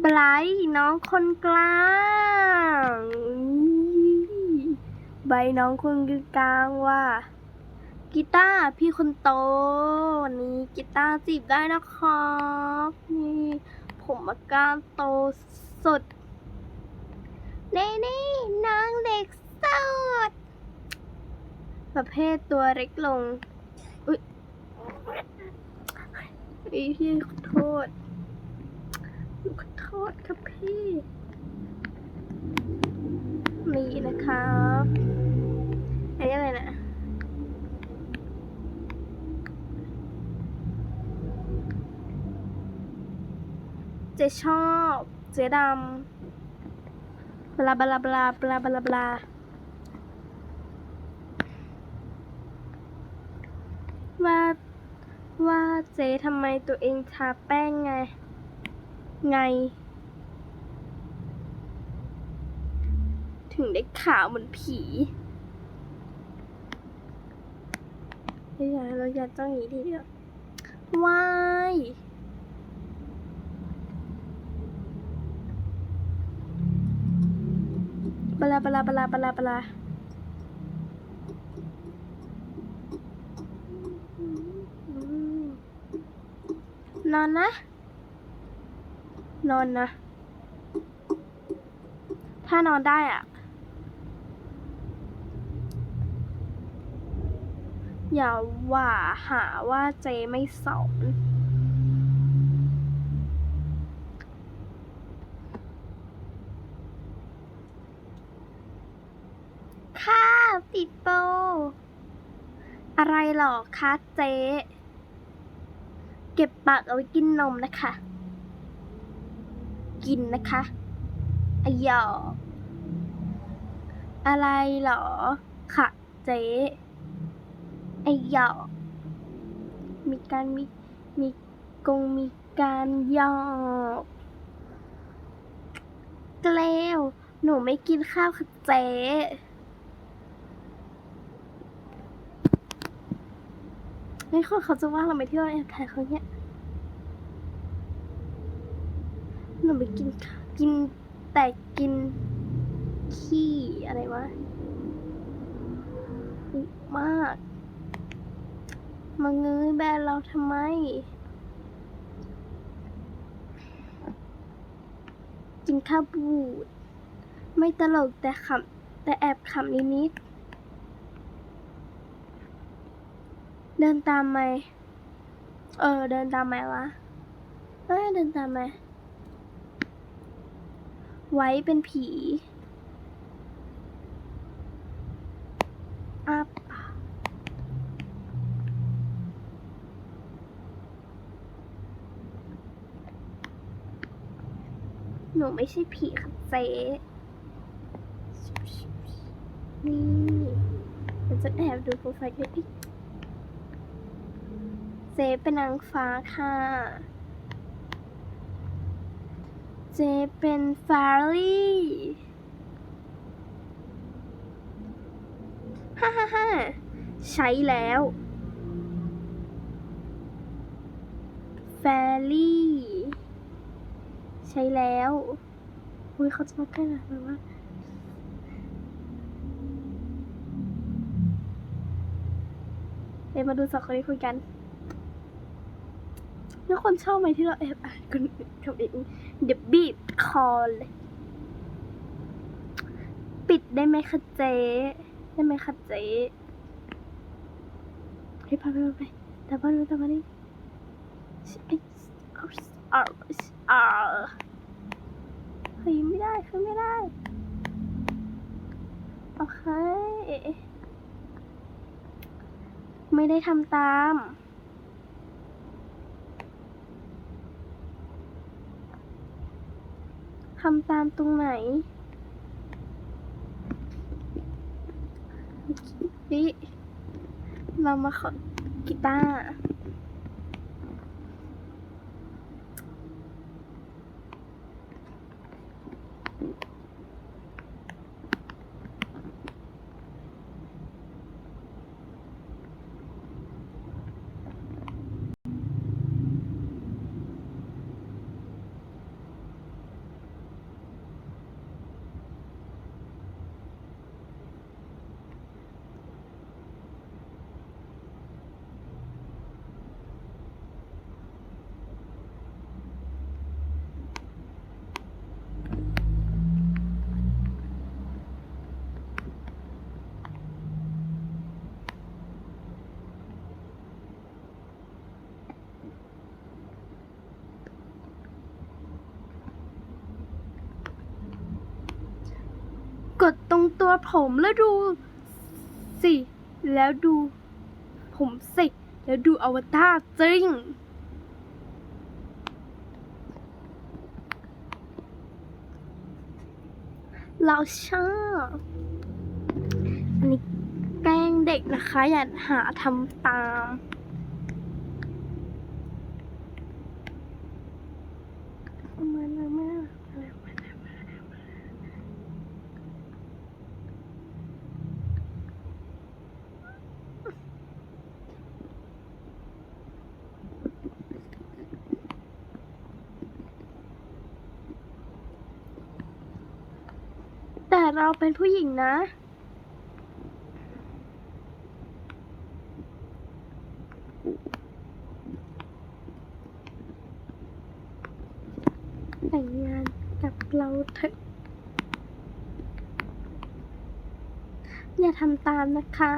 ไบรท์น้องคนกลางใบน้องคนกลางว่ากีตาร์พี่คนโตวันนี้กีตาร์จีบได้นะครับนี่ผมอาการโตสุดเน่นี่นางเด็กสุดประเภทตัวเล็กลง อุ้ยอีพี่ขอโทษ ษครับพี่ มีนะครับอันนี้อะไรนะเจชอบ เจดำบลาบลาบลาบลาบลาบลาว่าว่าเจ๊ทำไมตัวเองทาแป้งไง ไง ถึงได้ขาวเหมือนผีเฮ้ยเราอยากต้องอย่างนี้ทีเดียววายปลาปลาปลาปลาปลาอนอนนะ นอนนะ ถ้านอนได้อะ อย่าว่าหาว่าเจไม่สอน ค่ะปิดโป อะไรหรอคะเจ๊เก็บปากเอาไว้กินนมนะคะ กินนะคะอะหยออะไรหรอ ค่ะเจ๊ ไอหยอกมีการมีมีกงมีการหยอกเกลียวหนูไม่กินข้าวค่ะเจ๊ไม่คนเขาจะว่าเราไปเที่ยวแอบถ่ายเขาเนี่ยหนูไปกินกินแต่กิน ขี้อะไรวะอุมาก มาเงยแบนเราทำไม กินข้าวบูด ไม่ตลกแต่ขำแต่แอบขำนิดๆเดินตามไหม เออ เดินตามไหมวะเอ้ยเดินตามไหม ไว้เป็นผีอาปาก หนูไม่ใช่ผีค่ะเจ๊นี่มันจะแอบดูโปรไฟล์ด้วยอีกเจ๊เป็นนางฟ้าค่ะ เจเป็นฟารี่ฮ่าฮ่าฮ่าใช้แล้ว แฟรี่ ช้แล้วอุ้ยเขาจะมาใกล้หน่อยแบบว่าเดี๋ยวมาดูสองคนนี้คุยกันแล้วคนชอบไหมที่เราแอบอ่านคนอื่นคำเองเดี๋ยวบีบคอเลยปิดได้ไหมคะเจ๊ได้ไหมคะเจ๊เฮ้ยพาไปไปแต่บ้านนู้แต่บ้านนี้เอ้ยเอาเอาเอาเฮ้ยไม่ได้คือไม่ได้ โอเค ไม่ได้ทำตามทำตามตรงไหนนี่เรามาขอกีตาร์ ตัวผมแล้วดูสิ แล้วดู ผมสิ แล้วดูอวตารจริง เราชอบอันนี้แกล้งเด็กนะคะ อย่าหาทำตาม มาแล้วมาแล้วมาแล้วมาแล้วมาแล้วแต่ เราเป็นผู้หญิงนะ แต่งงานกับเราเถอะ อย่าทำตามนะคะ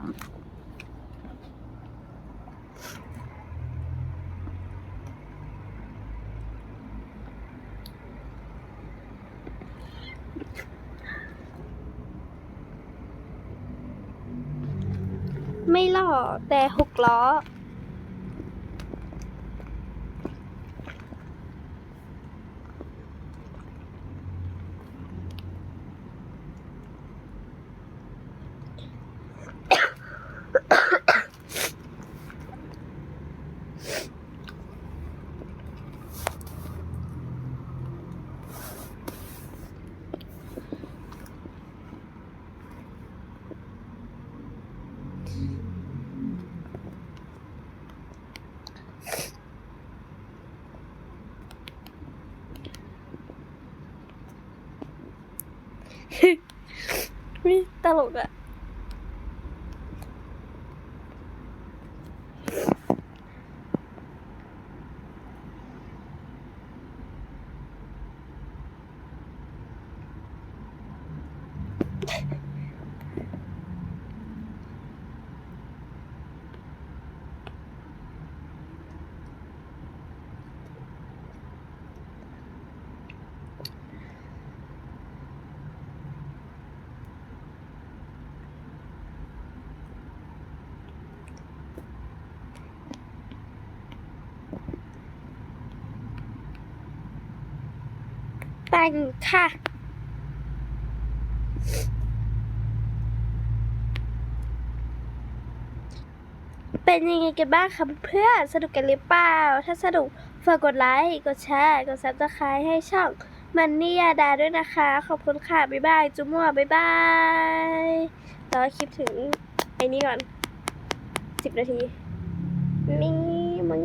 ไม่หล่อแต่หกล้อ นี่ตลกอะ แต่งค่ะ เป็นยังไงกันบ้างคะเพื่อนสนุกกันหรือเปล่า ถ้าสนุกฝากกดไลค์กดแชร์กดซับสไครต์ให้ช่องมันนี่ยาดาด้วยนะคะ ขอบคุณค่ะ บ๊ายบาย จุ๊มัวบ๊ายบายแล้วคลิปถึงไอ้นี้ก่อนสิบนาทีนี่มึง